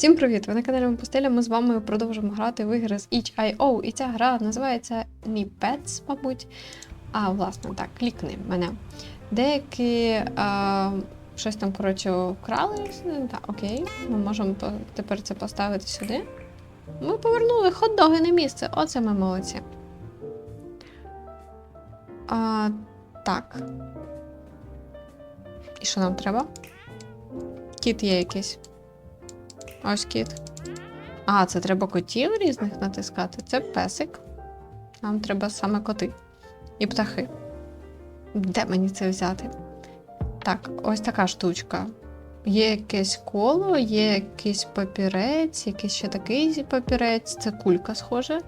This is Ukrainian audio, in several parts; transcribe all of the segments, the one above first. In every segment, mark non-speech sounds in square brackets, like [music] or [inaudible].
Всім привіт! Ви на каналі Пустеля. Ми з вами продовжимо грати в ігри з itch.io. І ця гра називається Ні Pets, мабуть. А, власне, так, клікни мене. Деякі а, щось там, коротше, вкрали. Так, окей. Ми можемо тепер це поставити сюди. Ми повернули хот-доги на місце. Оце ми молодці. А, так. І що нам треба? Кіт є якийсь. Ось кіт. А, це треба котів різних натискати. Це песик. Нам треба саме коти. І птахи. Де мені це взяти? Так, ось така штучка. Є якесь коло, є якийсь папірець, якийсь ще такий папірець. Це кулька схоже.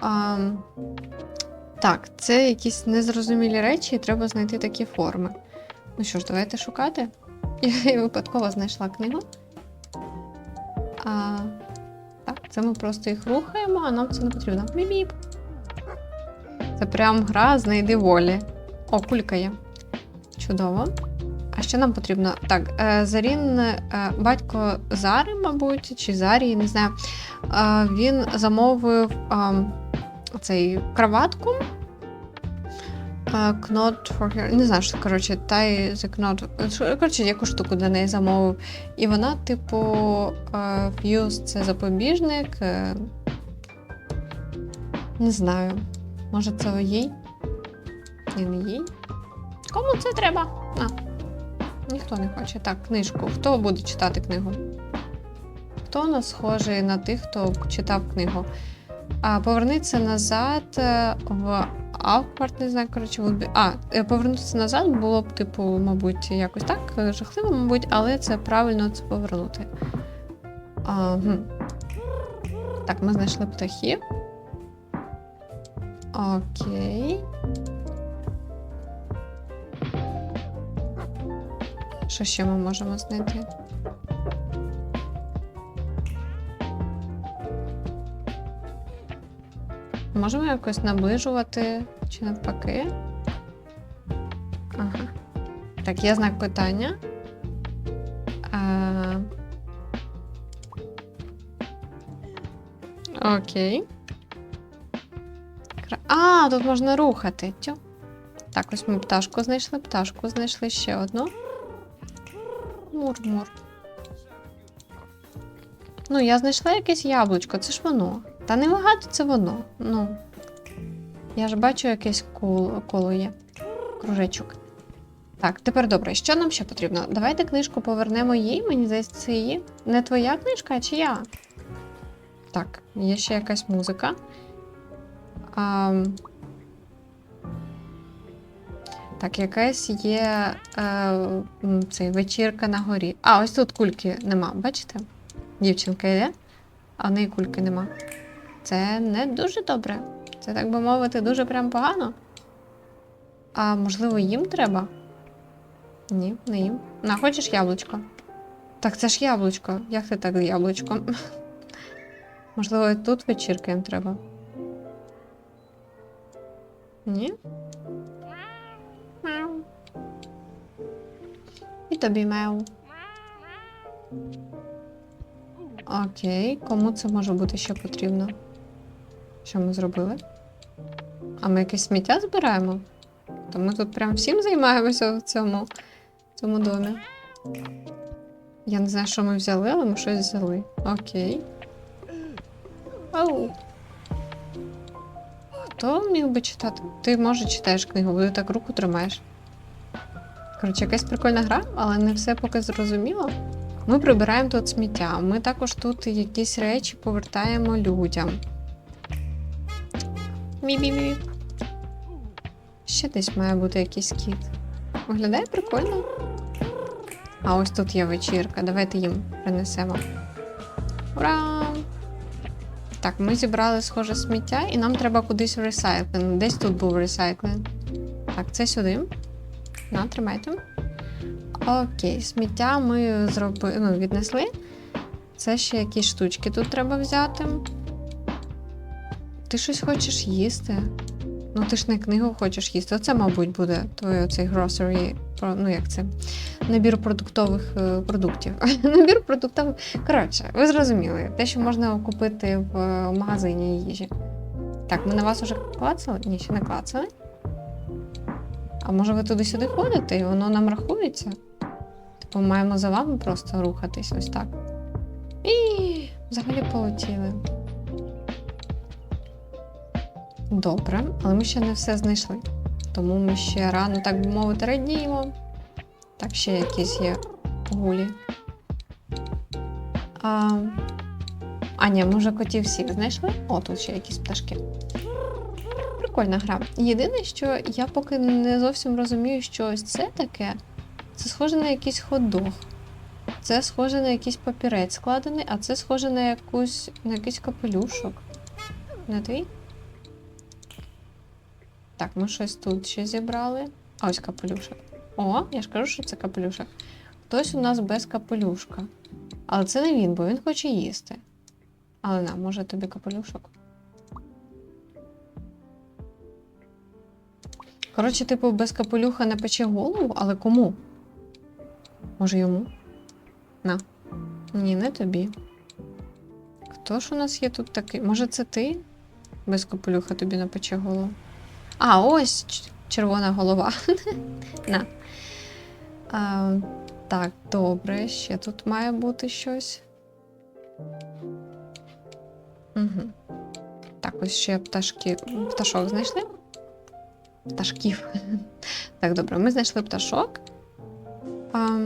А, так, це якісь незрозумілі речі, і треба знайти такі форми. Ну що ж, давайте шукати. [laughs] Я випадково знайшла книгу. А, так, це ми просто їх рухаємо, а нам це не потрібно. Біп-біп. Це прям гра знайди волі. О, кулька є. Чудово. А що нам потрібно? Так, е, Зарін, е, батько Зари, мабуть, чи Зарі, не знаю. Е, він замовив е, цей краватку. Uh, knot for her. Не знаю, що коротше, tie the knot. Коротше, яку штуку для неї замовив. І вона, типу, е, Fuse це запобіжник. е, Не знаю. Може, це їй? Ні, не їй. Кому це треба? А. Ніхто не хоче. Так, книжку. Хто буде читати книгу? Хто у нас схожий на тих, хто читав книгу? А, повернися назад е, в Awkward, не знаю, коротше, be- А, е, повернутися назад було б, типу, мабуть, якось так, е, жахливо, мабуть, але це правильно це повернути. А, гм. Так, ми знайшли птахів. Окей. Що ще ми можемо знайти? Можемо якось наближувати чи навпаки? Ага. Так, є знак питання. А... Окей. А, тут можна рухати. Тю. Так, ось ми пташку знайшли, пташку знайшли ще одну. Мур-мур. Ну, я знайшла якесь яблучко, це ж воно. Та не багато це воно. Ну. Я ж бачу якесь коло, коло є. Кружечок. Так, тепер добре, що нам ще потрібно? Давайте книжку повернемо їй, мені здається, це її. Не твоя книжка, а чия? Так, є ще якась музика. А, так, якась є е, цей, вечірка на горі. А, ось тут кульки нема, бачите? Дівчинка йде, а в неї кульки нема. Це не дуже добре. Це, так би мовити, дуже прям погано. А можливо, їм треба? Ні, не їм. На, хочеш яблучко? Так, це ж яблучко. Як ти так з яблучком? [laughs] Можливо, і тут вечірка їм треба. Ні? Мяу. І тобі мяу. Окей, кому це може бути ще потрібно? Що ми зробили? А ми якесь сміття збираємо? То ми тут прям всім займаємося в цьому, в цьому домі. Я не знаю, що ми взяли, але ми щось взяли. Окей. Ау. Хто міг би читати? Ти може читаєш книгу, бо ти так руку тримаєш. Коротше, якась прикольна гра, але не все поки зрозуміло. Ми прибираємо тут сміття. Ми також тут якісь речі повертаємо людям. Мі-бі-бі. Ще десь має бути якийсь кіт. Виглядає прикольно. А ось тут є вечірка. Давайте їм принесемо. Ура! Так, ми зібрали схоже сміття, і нам треба кудись в ресайклинг. Десь тут був ресайклинг. Так, це сюди. На, тримайте. Окей, сміття ми зроби... ну, віднесли. Це ще якісь штучки тут треба взяти. Ти щось хочеш їсти? Ну ти ж не книгу хочеш їсти. Оце, мабуть, буде твій оцей grocery, ну як це? Набір продуктових е, продуктів. [laughs] Набір продуктових. Коротше, ви зрозуміли, те, що можна купити в е, магазині їжі. Так, ми на вас уже клацали? Ні, ще не клацали. А може ви туди-сюди ходите і воно нам рахується? Типу, маємо за вами просто рухатись ось так. І взагалі полетіли. Добре, але ми ще не все знайшли. Тому ми ще рано, так би мовити, радіємо. Так, ще якісь є гулі. А, а ні, ми вже котів всіх знайшли. О, тут ще якісь пташки. Прикольна гра. Єдине, що я поки не зовсім розумію, що ось це таке. Це схоже на якийсь хот-дог. Це схоже на якийсь папірець складений, а це схоже на якусь на якийсь капелюшок. Не твій? Так, ми щось тут ще зібрали. А ось капелюшок. О, я ж кажу, що це капелюшок. Хтось у нас без капелюшка. Але це не він, бо він хоче їсти. Але на, може тобі капелюшок. Коротше, типу, без капелюха не пече голову, але кому? Може йому? На. Ні, не тобі. Хто ж у нас є тут такий? Може, це ти? Без капелюха тобі напече голову. А, ось червона голова. [laughs] На. А, так, добре, ще тут має бути щось. Угу. Так, ось ще пташки. Пташок знайшли? Пташків. [laughs] Так, добре, ми знайшли пташок. А,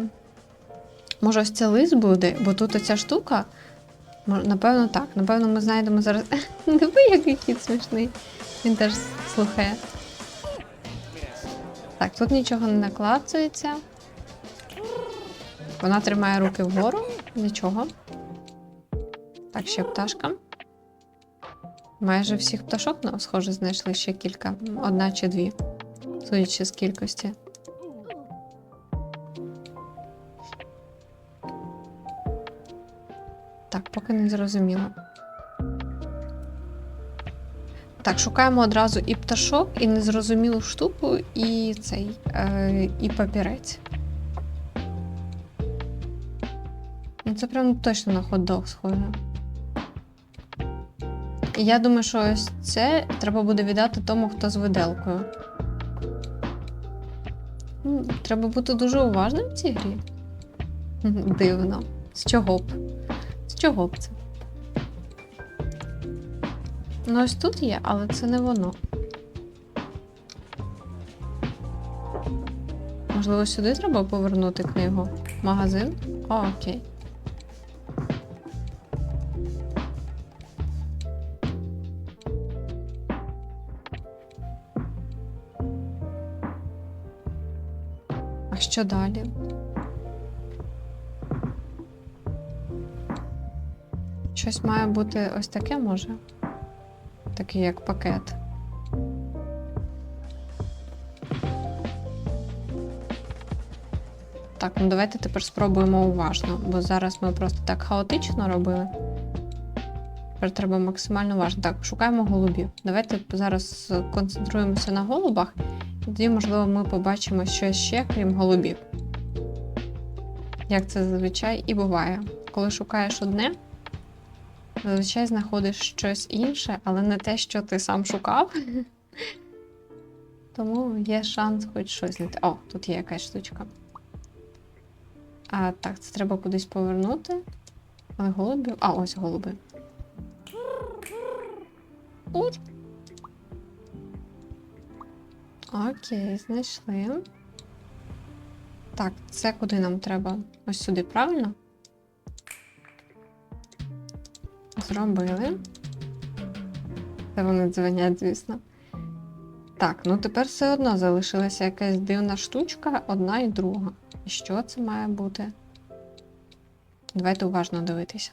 може, ось це лис буде, бо тут оця штука. Мо- Напевно, так. Напевно, ми знайдемо зараз. [laughs] Диви, який кіт смішний. Він теж слухає. Так, тут нічого не наклацується. Вона тримає руки вгору. Нічого. Так, ще пташка. Майже всіх пташок, ну, схоже, знайшли ще кілька. Одна чи дві. Судячи з кількості. Так, поки не зрозуміло. Так, шукаємо одразу і пташок, і незрозумілу штуку, і цей, е, і папірець. Ну, це прям точно на хот-дог схоже. Я думаю, що ось це треба буде віддати тому, хто з виделкою. Треба бути дуже уважним в цій грі. Дивно. З чого б? З чого б це? Ну, ось тут є, але це не воно. Можливо, сюди треба повернути книгу? Магазин? О, окей. А що далі? Щось має бути ось таке може? Такий як пакет. Так, ну давайте тепер спробуємо уважно, бо зараз ми просто так хаотично робили. Тепер треба максимально уважно. Так, шукаємо голубів. Давайте зараз концентруємося на голубах, і тоді, можливо, ми побачимо щось ще, крім голубів. Як це зазвичай і буває. Коли шукаєш одне, зазвичай знаходиш щось інше, але не те, що ти сам шукав. [laughs] Тому є шанс хоч щось знайти. О, тут є якась штучка. А так, це треба кудись повернути. Але голубів. А, ось голуби. Окей, знайшли. Так, це куди нам треба? Ось сюди, правильно? Зробили. Це вони дзвонять, звісно. Так, ну тепер все одно залишилася якась дивна штучка, одна і друга. І що це має бути? Давайте уважно дивитися.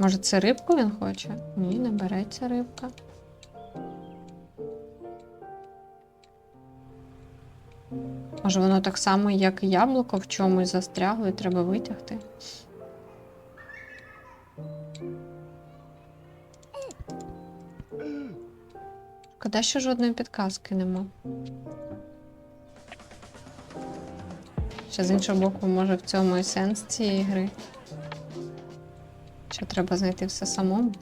Може, це рибку він хоче? Ні, не береться рибка. Може, воно так само, як і яблуко в чомусь застрягло і треба витягти. Шкода, що жодної підказки нема. Ще з іншого боку, може в цьому і сенс цієї гри. Що треба знайти все самому.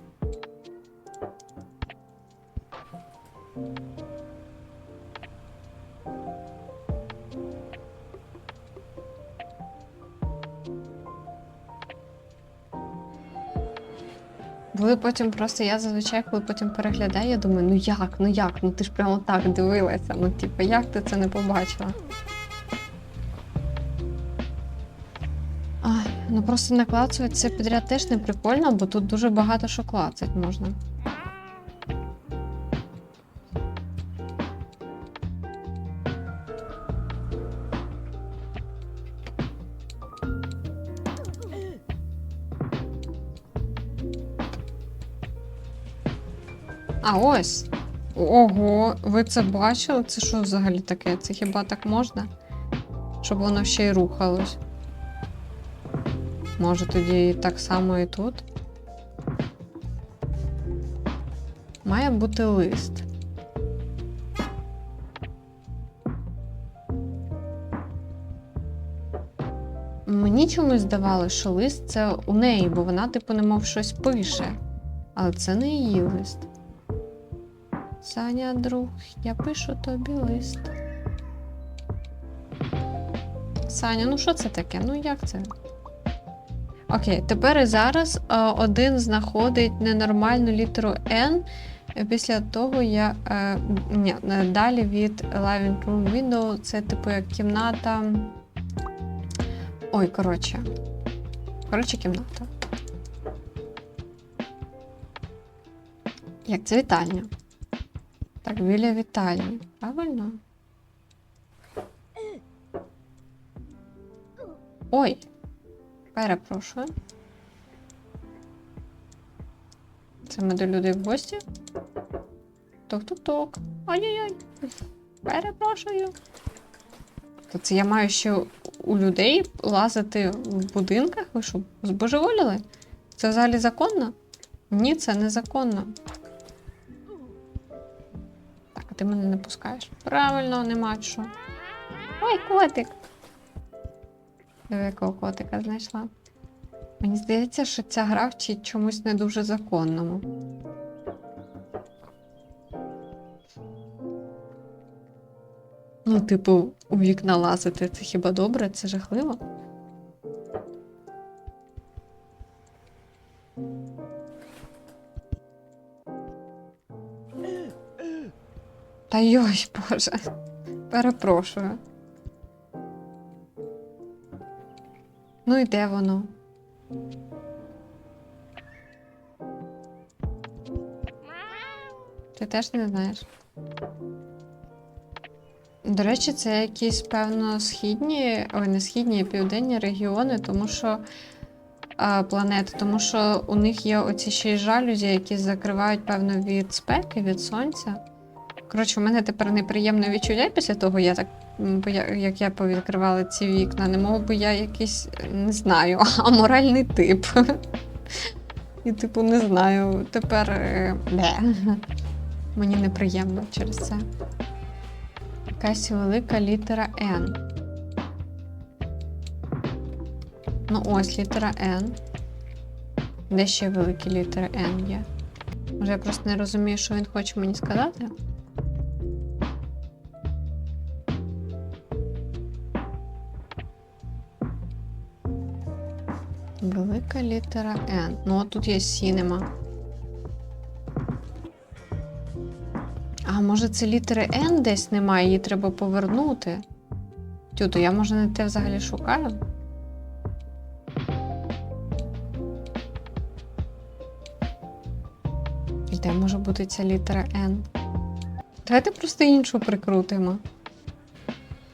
Потім просто я зазвичай, коли потім переглядаю, я думаю, ну як, ну як, ну ти ж прямо так дивилася. Ну, типу, як ти це не побачила? Ай, ну просто наклацувати це підряд теж не прикольно, бо тут дуже багато що клацать можна. А ось. Ого, ви це бачили? Це що взагалі таке? Це хіба так можна? Щоб воно ще й рухалось. Може тоді так само і тут. Має бути лист. Мені чомусь здавалося, що лист це у неї, бо вона, типу, немов щось пише. Але це не її лист. Саня, друг, я пишу тобі лист. Саня, ну що це таке? Ну як це? Окей, тепер і зараз е, один знаходить ненормальну літеру N. Після того я. Е, ні, е, далі від Living Room Window це типу як кімната. Ой, коротше. Коротше, кімната. Як це вітальня? Так, біля вітальні. Правильно? Ой, перепрошую. Це ми до людей в гості. Ток-ток-ток. Ай-яй-яй. Перепрошую. То це я маю ще у людей лазити в будинках? Ви що, збожеволіли? Це взагалі законно? Ні, це незаконно. Ти мене не пускаєш. Правильно, нема що. Ой, котик. Диви, якого котика знайшла. Мені здається, що ця гра вчить чомусь не дуже законному. Ну, типу, у вікна лазити це хіба добре? Це жахливо? Та йой, боже. Перепрошую. Ну і де воно? Ти теж не знаєш? До речі, це якісь, певно, східні, ой, не східні, а південні регіони, тому що а, планети, тому що у них є оці ще й жалюзі, які закривають, певно, від спеки, від сонця. Коротше, у мене тепер неприємне відчуття після того, я так, як я повідкривала ці вікна. Не мов би я якийсь, не знаю, [laughs] аморальний тип. І, типу, не знаю. Тепер е, бе. мені неприємно через це. Якась велика літера N. Ну, ось літера N. Де ще великі літери N є? Може, я просто не розумію, що він хоче мені сказати? Велика літера N. Ну, от тут є Cinema. А може це літери N десь немає, її треба повернути. Тю, то я може не те взагалі шукаю? І де може бути ця літера N? Давайте просто іншу прикрутимо.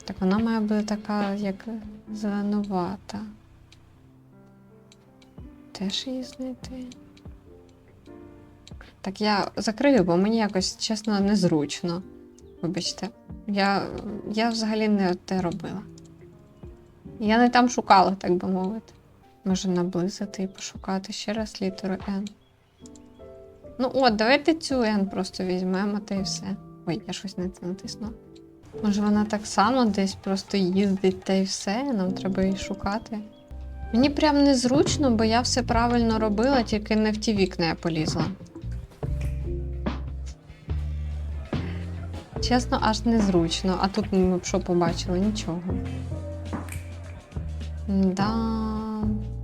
Так вона має бути така, як зеленувата. Теж її знайти. Так я закрию, бо мені якось, чесно, незручно. Вибачте. Я, я взагалі не те робила. Я не там шукала, так би мовити. Може наблизити і пошукати ще раз літеру N. Ну от, давайте цю N просто візьмемо та і все. Ой, я щось не натиснула. Може вона так само десь просто їздить та й все, нам треба її шукати. Мені прям незручно, бо я все правильно робила, тільки не в ті вікна я полізла. Чесно, аж незручно. А тут ми б що побачили? Нічого. Да.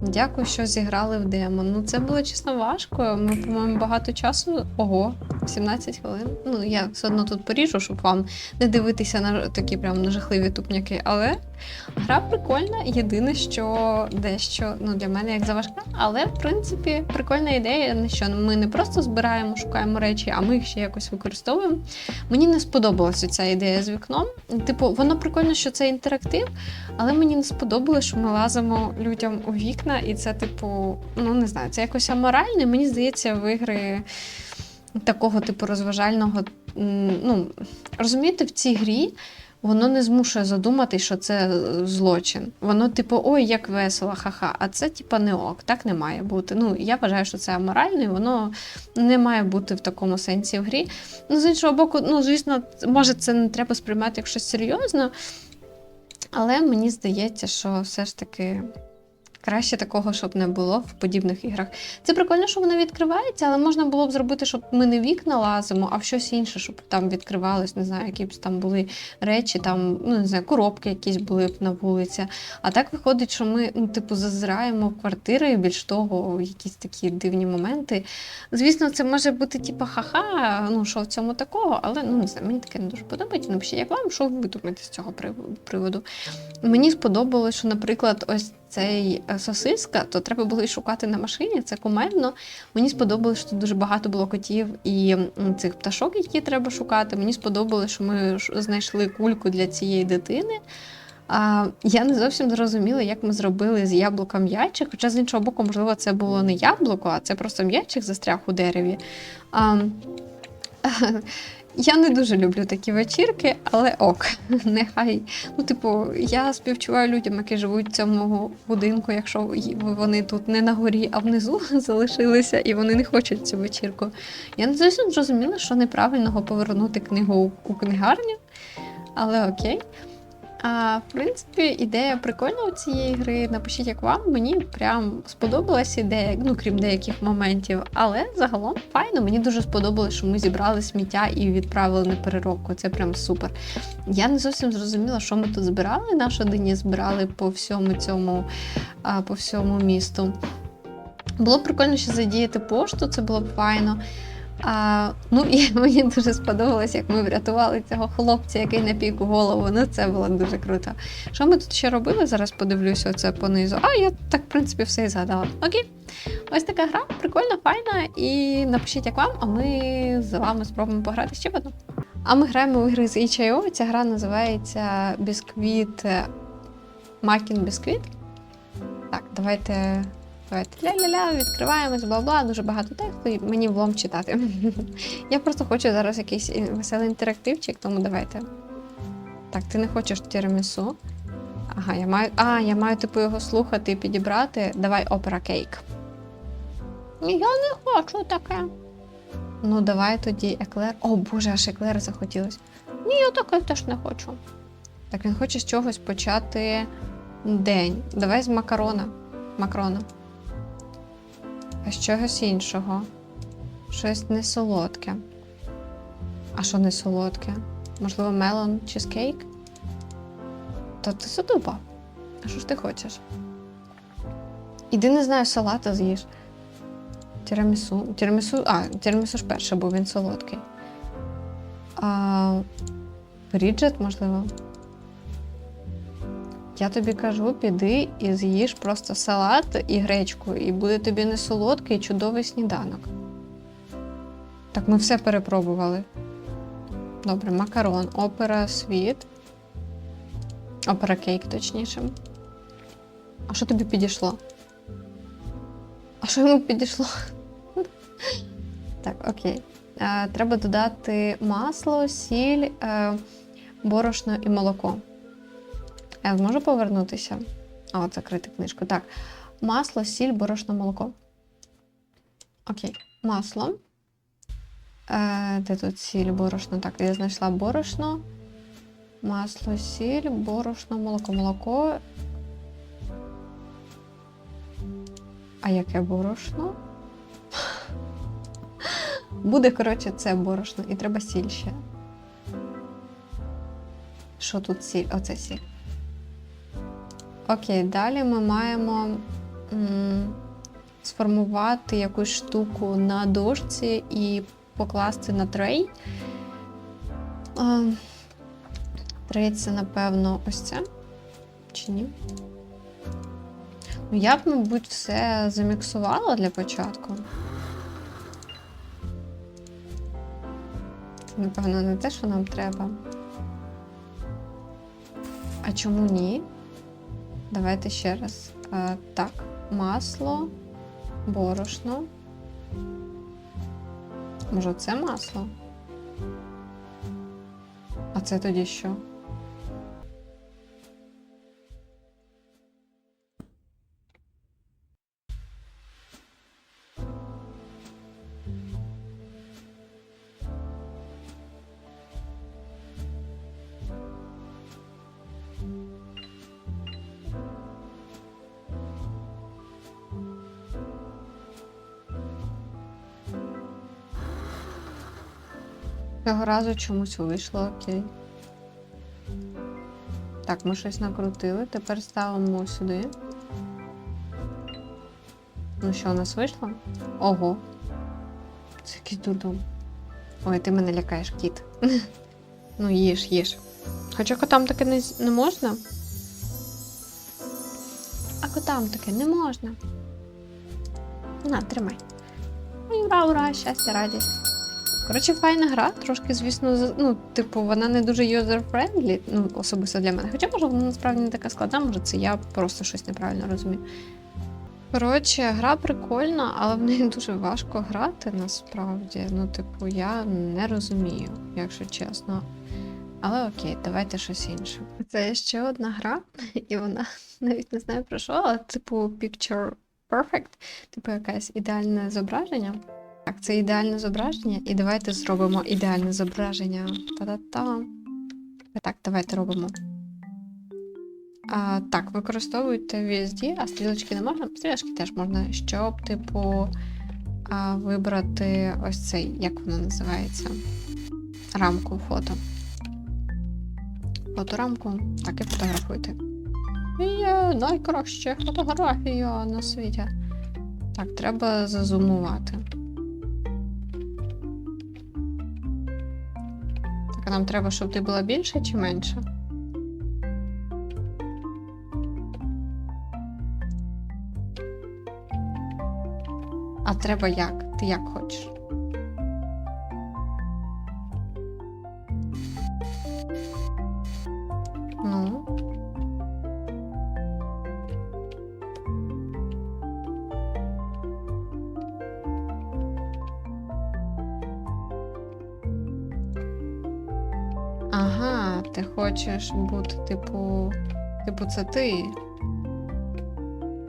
Дякую, що зіграли в демо. Ну, це було чесно важко. Ми, по-моєму, багато часу. Ого, 17 хвилин. Ну, я все одно тут поріжу, щоб вам не дивитися на такі прям на жахливі тупняки. Але гра прикольна. Єдине, що дещо ну, для мене як заважка. Але, в принципі, прикольна ідея, що ми не просто збираємо, шукаємо речі, а ми їх ще якось використовуємо. Мені не сподобалася ця ідея з вікном. Типу, воно прикольно, що це інтерактив, але мені не сподобалося, що ми лазимо людям у вікна, і це, типу, ну не знаю, це якось аморально. Мені здається, в ігри такого типу розважального. Ну, розумієте, в цій грі. Воно не змушує задумати, що це е, злочин. Воно, типу, ой, як весело, ха-ха. А це, типу, не ок, так не має бути. Ну, я вважаю, що це аморально, і воно не має бути в такому сенсі в грі. Ну, з іншого боку, ну, звісно, може, це не треба сприймати як щось серйозно, але мені здається, що все ж таки краще такого, щоб не було в подібних іграх. Це прикольно, що вона відкривається, але можна було б зробити, щоб ми не вікна лазимо, а в щось інше, щоб там відкривались, не знаю, які б там були речі, там, ну не знаю, коробки якісь були б на вулиці. А так виходить, що ми, ну, типу, зазираємо в квартири, і більш того, якісь такі дивні моменти. Звісно, це може бути, типу, ха-ха, ну що в цьому такого, але ну не знаю, мені таке не дуже подобається. Напишіть, як вам, що ви думаєте з цього приводу? Мені сподобалось, що, наприклад, ось цей е, сосиска, то треба було і шукати на машині, це кумедно. Мені сподобалось, що тут дуже багато було котів і цих пташок, які треба шукати. Мені сподобалось, що ми знайшли кульку для цієї дитини. А, я не зовсім зрозуміла, як ми зробили з яблука м'ячик, хоча з іншого боку, можливо, це було не яблуко, а це просто м'ячик застряг у дереві. А, [laughs] я не дуже люблю такі вечірки, але ок, [laughs] нехай. Ну, типу, я співчуваю людям, які живуть в цьому будинку, якщо вони тут не на горі, а внизу [laughs] залишилися, і вони не хочуть цю вечірку. Я не зовсім зрозуміла, що неправильного повернути книгу у- книгарню, але окей. А, в принципі, ідея прикольна у цієї гри. Напишіть, як вам. Мені прям сподобалась ідея, ну крім деяких моментів. Але загалом файно. Мені дуже сподобалось, що ми зібрали сміття і відправили на переробку. Це прям супер. Я не зовсім зрозуміла, що ми тут збирали. Нашу дині збирали по всьому цьому, по всьому місту. Було б прикольно ще задіяти пошту, це було б файно. А, ну [laughs] і мені дуже сподобалось, як ми врятували цього хлопця, який напік голову. Ну це було дуже круто. Що ми тут ще робили? Зараз подивлюся оце понизу. А, я так, в принципі, все і згадала. Окей. Ось така гра, прикольна, файна. І напишіть, як вам, а ми з вами спробуємо пограти ще в одну. А ми граємо в ігри з HIO. Ця гра називається Бісквіт Макін Бісквіт. Так, давайте. Давайте ля-ля-ля, відкриваємось, бла-бла, дуже багато тексту, і мені влом читати. [laughs] Я просто хочу зараз якийсь веселий інтерактивчик, тому давайте. Так, ти не хочеш тірамісу. Ага, я маю. А, я маю типу його слухати і підібрати. Давай опера кейк. Я не хочу таке. Ну, давай тоді еклер. О боже, аж еклер захотілось. Ні, я таке теж не хочу. Так, він хоче з чогось почати день. Давай з макарона. Макрона. А з чогось іншого. Щось не солодке. А що не солодке? Можливо, мелон чизкейк? Та ти задумав. А що ж ти хочеш? Іди, не знаю, салата з'їж. Тірамісу. Тірамісу. А, тірамісу ж перше, бо він солодкий. А, Бріджет, можливо. Я тобі кажу, піди і з'їж просто салат і гречку, і буде тобі не солодкий чудовий сніданок. Так, ми все перепробували. Добре, макарон, опера світ. Опера кейк, точніше. А що тобі підійшло? А що йому підійшло? Так, окей. Е, треба додати масло, сіль, е, борошно і молоко. Я зможу повернутися? А, от закрити книжку. Так. Масло, сіль, борошно, молоко. Окей. Масло. Е, де тут сіль, борошно? Так, я знайшла борошно, масло, сіль, борошно, молоко, молоко. А яке борошно? [laughs] Буде, коротше, це борошно, і треба сіль ще. Що тут сіль? Оце сіль. Окей, далі ми маємо сформувати якусь штуку на дошці і покласти на трей. Трей це, напевно, ось це. Чи ні? Ну, я б, мабуть, все заміксувала для початку. Напевно, не те, що нам треба. А чому ні? Давайте ще раз. А, так, масло, борошно. Може, це масло? А це тоді що? Цього разу чомусь вийшло, окей. Так, ми щось накрутили. Тепер ставимо сюди. Ну що, у нас вийшло? Ого. Це якийсь дурдом. Ой, ти мене лякаєш, кіт. [laughs] ну, їж, їж. Хоча котам таке не, не можна. А котам таке не можна. На, тримай. Ура, ура, щастя, радість. Коротше, файна гра, трошки, звісно, ну, типу, вона не дуже user-friendly, ну, особисто для мене. Хоча, може, вона насправді не така складна, може, це я просто щось неправильно розумію. Коротше, гра прикольна, але в неї [laughs] дуже важко грати насправді. Ну, типу, я не розумію, якщо чесно. Але окей, давайте щось інше. Це ще одна гра, [laughs] і вона [laughs] навіть не знаю про що, але типу Picture Perfect, типу якесь ідеальне зображення. Так, це ідеальне зображення, і давайте зробимо ідеальне зображення. Та-да-та. Так, давайте робимо. А, так, використовуйте VSD, а стрілочки не можна. Стрілочки теж можна, щоб, типу, а, вибрати ось цей, як воно називається? Рамку фото. Фоторамку. Так, і фотографуйте. Є найкраща фотографія на світі. Так, треба зазумувати. Нам треба, щоб ти була більше чи менше? А треба як? Ти як хочеш? Хочеш бути, типу, типу, це ти.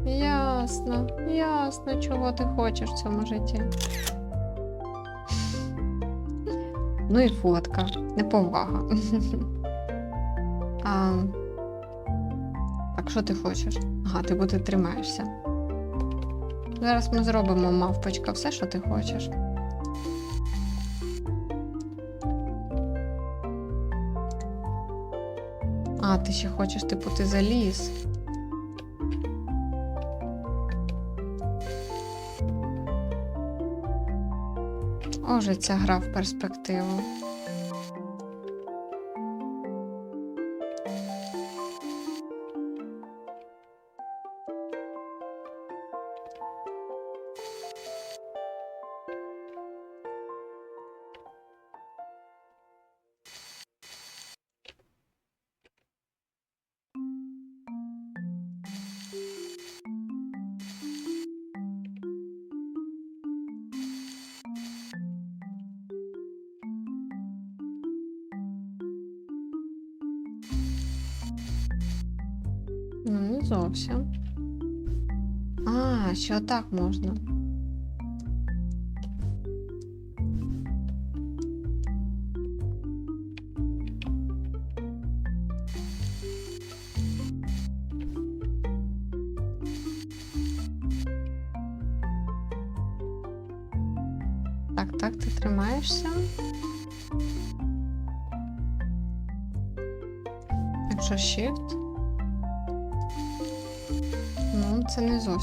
Ясно, ясно, чого ти хочеш в цьому житті. Ну і фотка, неповага. А, так, що ти хочеш? Ага, ти буде тримаєшся. Зараз ми зробимо мавпочка все, що ти хочеш. А, ти ще хочеш, типу, ти заліз. Оже ця гра в перспективу. Ну, не зовсім. А, що так можна?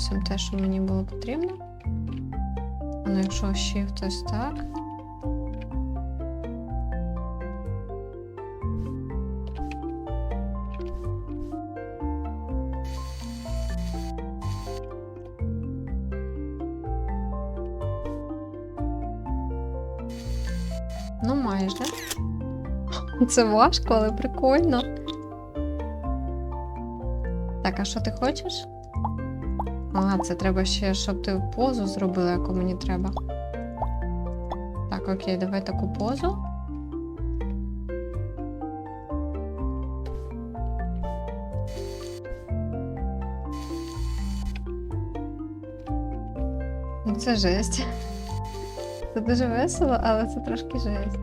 Зовсім те, що мені було потрібно. А ну, якщо shift ось так. Ну, майже. Це важко, але прикольно. Так, а що ти хочеш? Ага, це треба ще, щоб ти позу зробила, яку мені треба. Так, окей, давай таку позу. Ну, це жесть. Це дуже весело, але це трошки жесть.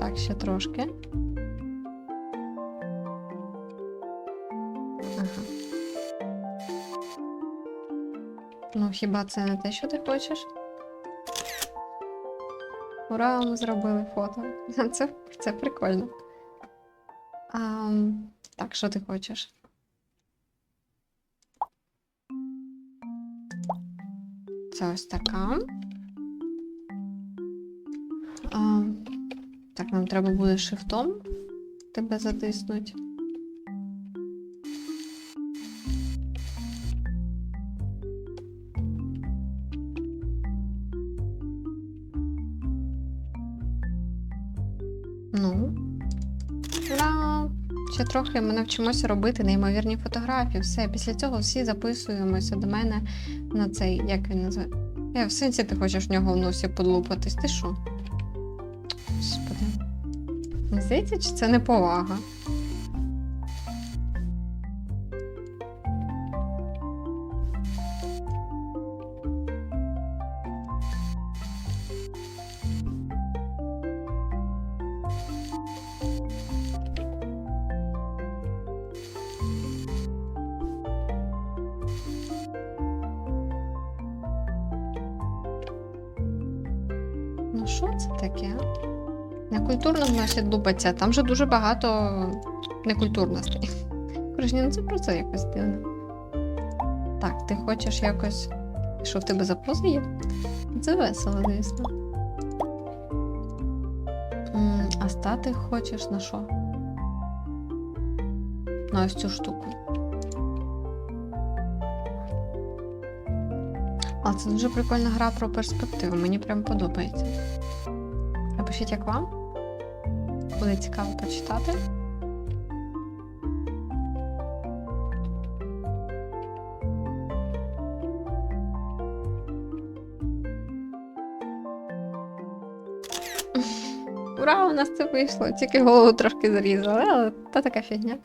Так, ще трошки. Хіба це не те, що ти хочеш? Ура, ми зробили фото. [laughs] Це, це прикольно. А, так, що ти хочеш? Це ось така. А, так, нам треба буде шифтом тебе затиснути. Трохи ми навчимося робити неймовірні фотографії. Все, після цього всі записуємося до мене на цей, як він називає. Я в сенсі ти хочеш в нього в носі подлупатись, ти що? Господи. Не здається, чи це неповага? Ну, що це таке? Некультурно в носі дубаться, там же дуже багато некультурностей. Коротше, ні, ну це просто якось дивно. Так, ти хочеш якось. Що в тебе за поза є? Це весело, звісно. А стати хочеш на що? На ось цю штуку. А це дуже прикольна гра про перспективу. Мені прям подобається. Напишіть, як вам. Буде цікаво почитати. Ура, у нас це вийшло. Тільки голову трошки зарізали, але та така фігня.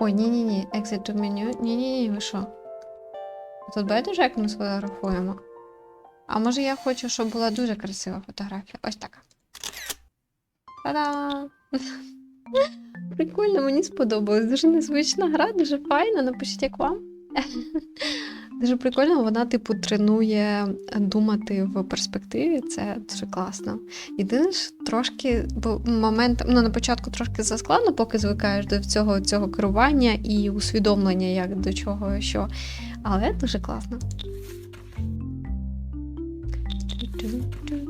Ой, ні-ні-ні, exit to menu. Ні-ні-ні, ви що? Тут байдуже, як ми сфотографуємо. А може я хочу, щоб була дуже красива фотографія. Ось така. Та-да! [laughs] Прикольно, мені сподобалось. Дуже незвична гра, дуже файна. Напишіть, як вам. [laughs] Дуже прикольно, вона, типу, тренує думати в перспективі. Це дуже класно. Єдине ж трошки, бо момент, ну на початку трошки заскладно, поки звикаєш до цього, цього керування і усвідомлення, як до чого що. Але дуже класно. dum dum